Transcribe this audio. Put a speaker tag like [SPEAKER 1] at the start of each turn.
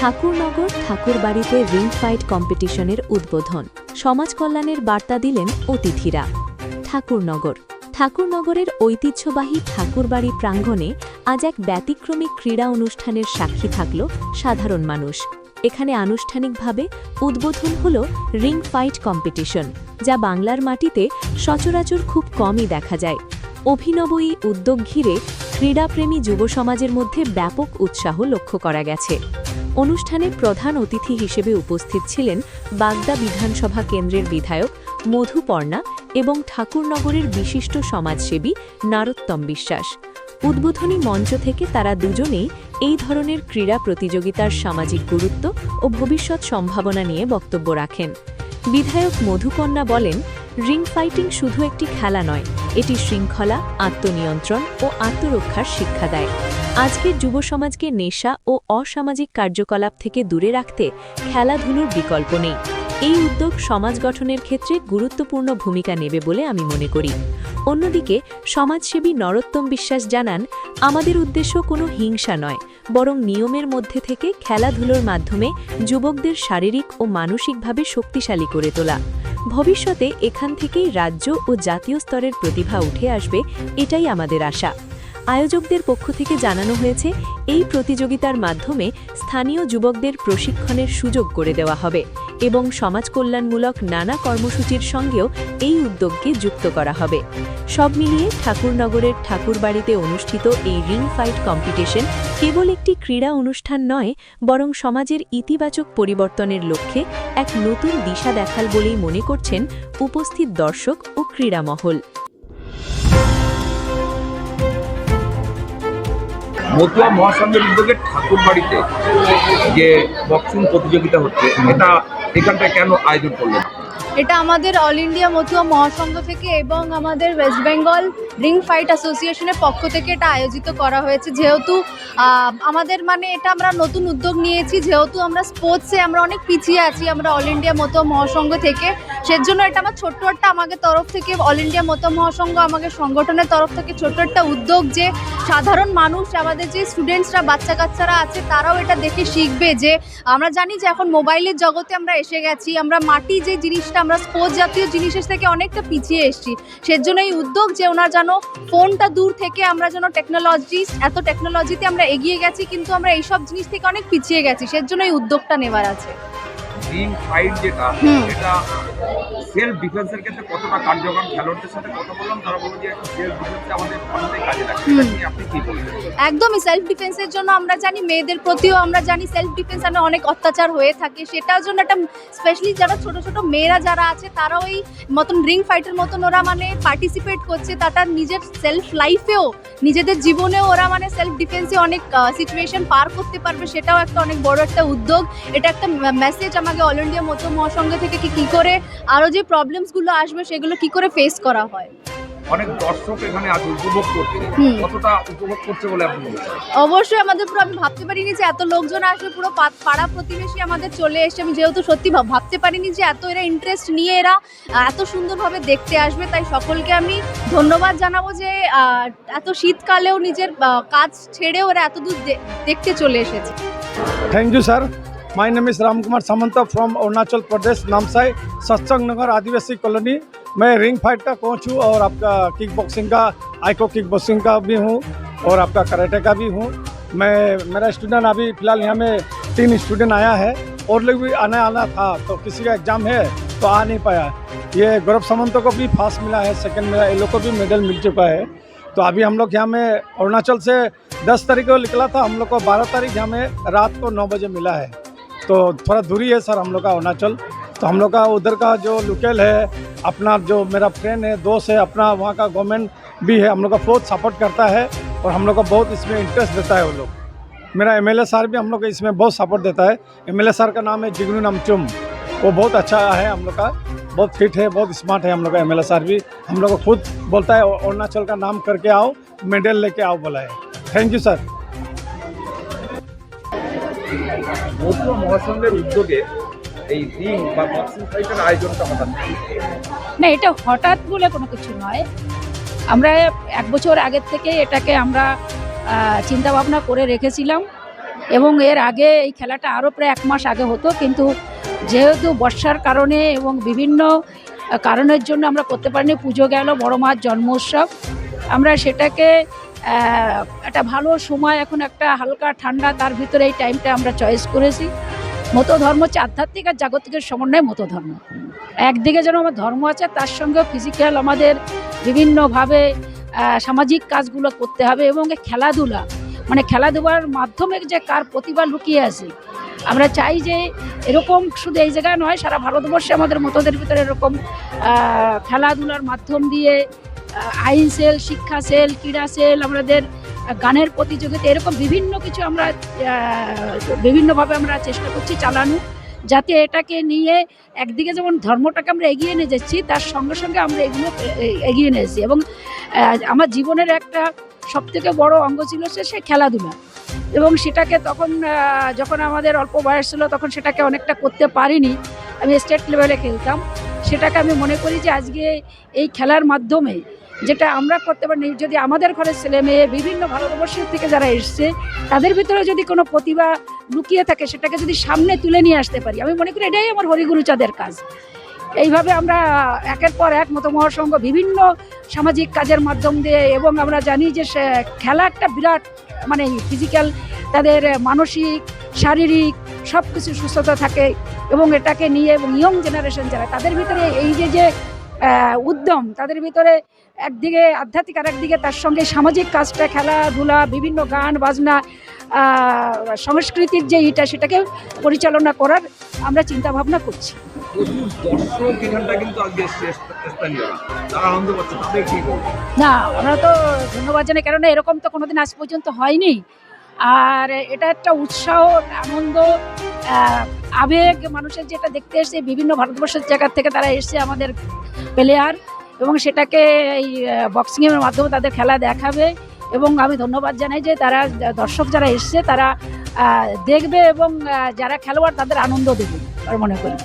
[SPEAKER 1] Thakurnagar ঠাকুরবাড়িতে ring fight কম্পিটিশনের উদ্বোধন। সমাজ কল্যাণের বার্তা দিলেন অতিথিরা। ঠাকুরনগর। ঠাকুরনগরের ঐতিহ্যবাহী ঠাকুরবাড়ি প্রাঙ্গণে আজ এক ব্যতিক্রমী ক্রীড়া অনুষ্ঠানের সাক্ষী থাকল সাধারণ মানুষ। এখানে আনুষ্ঠানিকভাবে উদ্বোধন হল রিং ফাইট কম্পিটিশন, যা বাংলার মাটিতে সচরাচর খুব কমই দেখা যায়। অভিনব এই উদ্যোগ ঘিরে ক্রীড়াপ্রেমী যুব সমাজের মধ্যে ব্যাপক উৎসাহ লক্ষ্য করা গেছে। অনুষ্ঠানে প্রধান অতিথি হিসেবে উপস্থিত ছিলেন বাগদা বিধানসভা কেন্দ্রের বিধায়ক মধুপর্ণা এবং ঠাকুরনগরের বিশিষ্ট সমাজসেবী নারোত্তম বিশ্বাস। উদ্বোধনী মঞ্চ থেকে তারা দুজনেই এই ধরনের ক্রীড়া প্রতিযোগিতার সামাজিক গুরুত্ব ও ভবিষ্যৎ সম্ভাবনা নিয়ে বক্তব্য রাখেন। বিধায়ক মধুকন্যা বলেন, রিং ফাইটিং শুধু একটি খেলা নয় এটি শৃঙ্খলা, আত্মনিয়ন্ত্রণ ও আত্মরক্ষার শিক্ষা দেয়। আজকের যুব সমাজকে নেশা ও অসামাজিক কার্যকলাপ থেকে দূরে রাখতে খেলাধুলোর বিকল্প নেই। এই উদ্যোগ সমাজ গঠনের ক্ষেত্রে গুরুত্বপূর্ণ ভূমিকা নেবে বলে আমি মনে করি। অন্যদিকে, সমাজসেবী নরোত্তম বিশ্বাস জানান, আমাদের উদ্দেশ্য কোনো হিংসা নয়, বরং নিয়মের মধ্যে থেকে খেলাধুলোর মাধ্যমে যুবকদের শারীরিক ও মানসিকভাবে শক্তিশালী করে তোলা। ভবিষ্যতে এখান থেকেই রাজ্য ও জাতীয় স্তরের প্রতিভা উঠে আসবে, এটাই আমাদের আশা। আয়োজকদের পক্ষ থেকে জানানো হয়েছে, এই প্রতিযোগিতার মাধ্যমে স্থানীয় যুবকদের প্রশিক্ষণের সুযোগ করে দেওয়া হবে। এবং সমাজ কল্যাণমূলক নানা কর্মসূচির সঙ্গেও এই উদ্যোগকে যুক্ত করা হবে। সব মিলিয়ে ঠাকুরনগরের ঠাকুরবাড়িতে অনুষ্ঠিত এই রিং ফাইট কম্পিটিশন কেবল একটি ক্রীড়া অনুষ্ঠান নয়, বরং সমাজের ইতিবাচক পরিবর্তনের লক্ষ্যে এক নতুন দিশা দেখাল বলেই মনে করছেন উপস্থিত দর্শক ও ক্রীড়া
[SPEAKER 2] মতুয়া মহাসংঘের উদ্যোগে ঠাকুর বাড়িতে যে বক্সিং প্রতিযোগিতা হচ্ছে, এটা এখানটা কেন আয়োজন করলেন?
[SPEAKER 3] এটা আমাদের অল ইন্ডিয়া মতুয়া মহাসংঘ থেকে এবং আমাদের ওয়েস্ট বেঙ্গল রিং ফাইট অ্যাসোসিয়েশনের পক্ষ থেকে এটা আয়োজিত করা হয়েছে। যেহেতু আমাদের মানে এটা আমরা নতুন উদ্যোগ নিয়েছি, যেহেতু আমরা স্পোর্টসে আমরা অনেক পিছিয়ে আছি, আমরা অল ইন্ডিয়া মতুয়া মহাসংঘ থেকে। সেজন্য এটা আমার ছোট্ট একটা আমাদের তরফ থেকে, অল ইন্ডিয়া মতুয়া মহাসংঘ আমাদের সংগঠনের তরফ থেকে ছোট্ট একটা উদ্যোগ যে সাধারণ মানুষ, আমাদের যে স্টুডেন্টসরা বাচ্চা কাচ্চারা আছে, তারাও এটা দেখে শিখবে যে আমরা জানি যে এখন মোবাইলের জগতে আমরা এসে গেছি, আমরা মাটি যে জিনিসটা, আমরা স্পোর্টস জাতীয় জিনিসের থেকে অনেকটা পিছিয়ে এসেছি। সেজন্য এই উদ্যোগ যে ওনার যেন ফোনটা দূর থেকে আমরা যেন টেকনোলজি এত টেকনোলজিতে আমরা এগিয়ে গেছি, কিন্তু আমরা এইসব জিনিস থেকে অনেক পিছিয়ে গেছি সেজন্য এই উদ্যোগটা নেওয়ার আছে।
[SPEAKER 2] রিং ফাইট যেটা এটা সেলফ ডিফেন্সের ক্ষেত্রে কতটা কার্যকর? খেলোয়াড়দের সাথে কথা বললাম তারা বলল যে সেলফ ডিফেন্সে আমাদের অনেকটাই কাজে লাগে আপনি কি বলবেন?
[SPEAKER 3] একদমই সেলফ ডিফেন্সের জন্য আমরা জানি মেয়েদের প্রতিও আমরা জানি সেলফ ডিফেন্স মানে অনেক অত্যাচার হয়ে থাকে। সেটার জন্য একটা স্পেশালি যারা ছোট ছোট মেয়েরা যারা আছে তারাও এই মতন রিং ফাইটের মতন ওরা মানে পার্টিসিপেট করছে। তারা নিজের সেলফ লাইফেও নিজেদের জীবনেও ওরা মানে সেলফ ডিফেন্সে অনেক সিচুয়েশন পার করতে পারবে। সেটাও একটা অনেক বড় একটা উদ্যোগ। এটা একটা মেসেজ আমাকে থেকে অল ইন্ডিয়া মতো মহাসংঘ থেকে কি করে আরও যে প্রবলেমসগুলো আসবে সেগুলো কি করে ফেস করা হয়?
[SPEAKER 2] অনেক দর্শক এখানে আজ উপভোগ করছে। কতটা উপভোগ করছে বলে আপনি
[SPEAKER 3] অবশ্যই আমাদের পুরো আমি ভাবতে পারিনি যে এত লোকজন আসবে পুরো পাড়া প্রতিবেশী আমাদের চলে এসে আমি যেহেতু সত্যি ভাবতে পারিনি যে এত এরা ইন্টারেস্ট নিয়ে এরা এত সুন্দরভাবে দেখতে আসবে। তাই সকলকে আমি ধন্যবাদ জানাব যে এত শীতকালেও নিজের কাজ ছেড়ে ওরা এত দূর দেখতে চলে এসেছে।
[SPEAKER 4] Thank you sir my name is Ram Kumar Samant from Arunachal Pradesh Namsai Satsang Nagar Adivasi colony मैं रिंग फाइट का कोच हूँ और आपका किक बॉक्सिंग का आइको किक बॉक्सिंग का भी हूँ और आपका कराटे का भी हूँ। मैं, मेरा स्टूडेंट अभी फ़िलहाल यहाँ में तीन स्टूडेंट आया है और लोग भी आने आना था तो किसी का एग्ज़ाम है तो आ नहीं पाया। ये गौरव सामंत को भी फास्ट मिला है सेकंड मिला इन लोग को भी मेडल मिल चुका है। तो अभी हम लोग यहाँ में अरुणाचल से दस तारीख को निकला था, हम लोग को बारह तारीख यहाँ में रात को नौ बजे मिला है। तो थोड़ा दूरी है सर हम लोग का अरुणाचल। तो हम लोग का उधर का जो लोकल है, अपना जो मेरा फ्रेंड है, दोस्त है, अपना वहाँ का गवर्नमेंट भी है, हम लोग का बहुत सपोर्ट करता है और हम लोग का बहुत इसमें इंटरेस्ट देता है वो लोग। मेरा एमएलए सर भी हम लोग इसमें बहुत सपोर्ट देता है। एमएलए सर का नाम है जिगनू नामचुम। वो बहुत अच्छा है हम लोग का। बहुत फिट है, बहुत स्मार्ट है हम लोग का एमएलए सर भी। हम लोग को खुद बोलता है अरुणाचल का नाम करके आओ मेडल लेके आओ, बोला है। थैंक यू सर
[SPEAKER 2] মহাসংঘের উদ্যোগে এই রিং বা ফাইটের আয়োজনটা হঠাৎ
[SPEAKER 5] না, এটা হঠাৎ বলে কোনো কিছু নয়। আমরা এক বছর আগের থেকে এটাকে আমরা চিন্তা ভাবনা করে রেখেছিলাম এবং এর আগে এই খেলাটা আরও প্রায় এক মাস আগে হতো, কিন্তু যেহেতু বর্ষার কারণে এবং বিভিন্ন কারণের জন্য আমরা করতে পারিনি, পুজো গেল, বড় মার জন্ম উৎসব আমরা সেটাকে একটা ভালো সময় এখন একটা হালকা ঠান্ডা, তার ভিতরে এই টাইমটা আমরা চয়েস করেছি। মতো ধর্ম হচ্ছে আধ্যাত্মিক আর জাগতিকের সমন্বয় মতো ধর্ম একদিকে যেন আমার ধর্ম আছে, তার সঙ্গে ফিজিক্যাল আমাদের বিভিন্নভাবে সামাজিক কাজগুলো করতে হবে এবং খেলাধুলা মানে খেলাধুলার মাধ্যমে যে কার প্রতিভা লুকিয়ে আছে। আমরা চাই যে এরকম শুধু এই জায়গায় নয়, সারা ভারতবর্ষে আমাদের মতদের ভিতরে এরকম খেলাধুলার মাধ্যম দিয়ে আইন সেল, শিক্ষা সেল, ক্রীড়া সেল, আমাদের গানের প্রতিযোগিতা, এরকম বিভিন্ন কিছু আমরা বিভিন্নভাবে আমরা চেষ্টা করছি চালানো, যাতে এটাকে নিয়ে একদিকে যেমন ধর্মটাকে আমরা এগিয়ে নিয়ে যাচ্ছি, তার সঙ্গে সঙ্গে আমরা এগুলো এগিয়ে নিয়ে এসেছি এবং আমার জীবনের একটা সব থেকে বড় অঙ্গ ছিল সে সে খেলাধুলা। এবং সেটাকে তখন যখন আমাদের অল্প বয়স ছিল, তখন সেটাকে অনেকটা করতে পারিনি। আমি স্টেট লেভেলে খেলতাম। সেটাকে আমি মনে করি যে আজকে এই খেলার মাধ্যমে যেটা আমরা করতে পারি যদি আমাদের ঘরের ছেলে মেয়ে বিভিন্ন ভারতবর্ষের থেকে যারা এসছে, তাদের ভিতরে যদি কোনো প্রতিভা লুকিয়ে থাকে, সেটাকে যদি সামনে তুলে নিয়ে আসতে পারি, আমি মনে করি এটাই আমার হরিগুরুচাঁদের কাজ। এইভাবে আমরা একের পর এক মতো মহাসংঘ বিভিন্ন সামাজিক কাজের মাধ্যম দিয়ে, এবং আমরা জানি যে খেলা একটা বিরাট মানে ফিজিক্যাল তাদের মানসিক, শারীরিক সব কিছু সুস্থতা থাকে, এবং এটাকে নিয়ে, এবং ইয়ং জেনারেশন যারা, তাদের ভিতরে এই যে যে উদ্যম। তাদের ভিতরে একদিকে আধ্যাত্মিক আর একদিকে তার সঙ্গে সামাজিক কাজটা খেলাধুলা বিভিন্ন গান বাজনা সংস্কৃতির যে ইটা সেটাকে পরিচালনা করার আমরা চিন্তা ভাবনা করছি না আমরা তো ধন্যবাদ জানাই কেননা এরকম তো কোনোদিন আজ পর্যন্ত হয়নি। আর এটা একটা উৎসাহ আনন্দ আবেগ। মানুষের যেটা দেখতে এসছে, বিভিন্ন ভারতবর্ষের জায়গা থেকে তারা এসছে আমাদের প্লেয়ার এবং সেটাকে এই বক্সিংয়ের মাধ্যমে তাদের খেলা দেখাবে এবং আমি ধন্যবাদ জানাই যে তারা, দর্শক যারা এসছে, তারা দেখবে এবং যারা খেলোয়াড় তাদের আনন্দ দেবে, আমি মনে করি।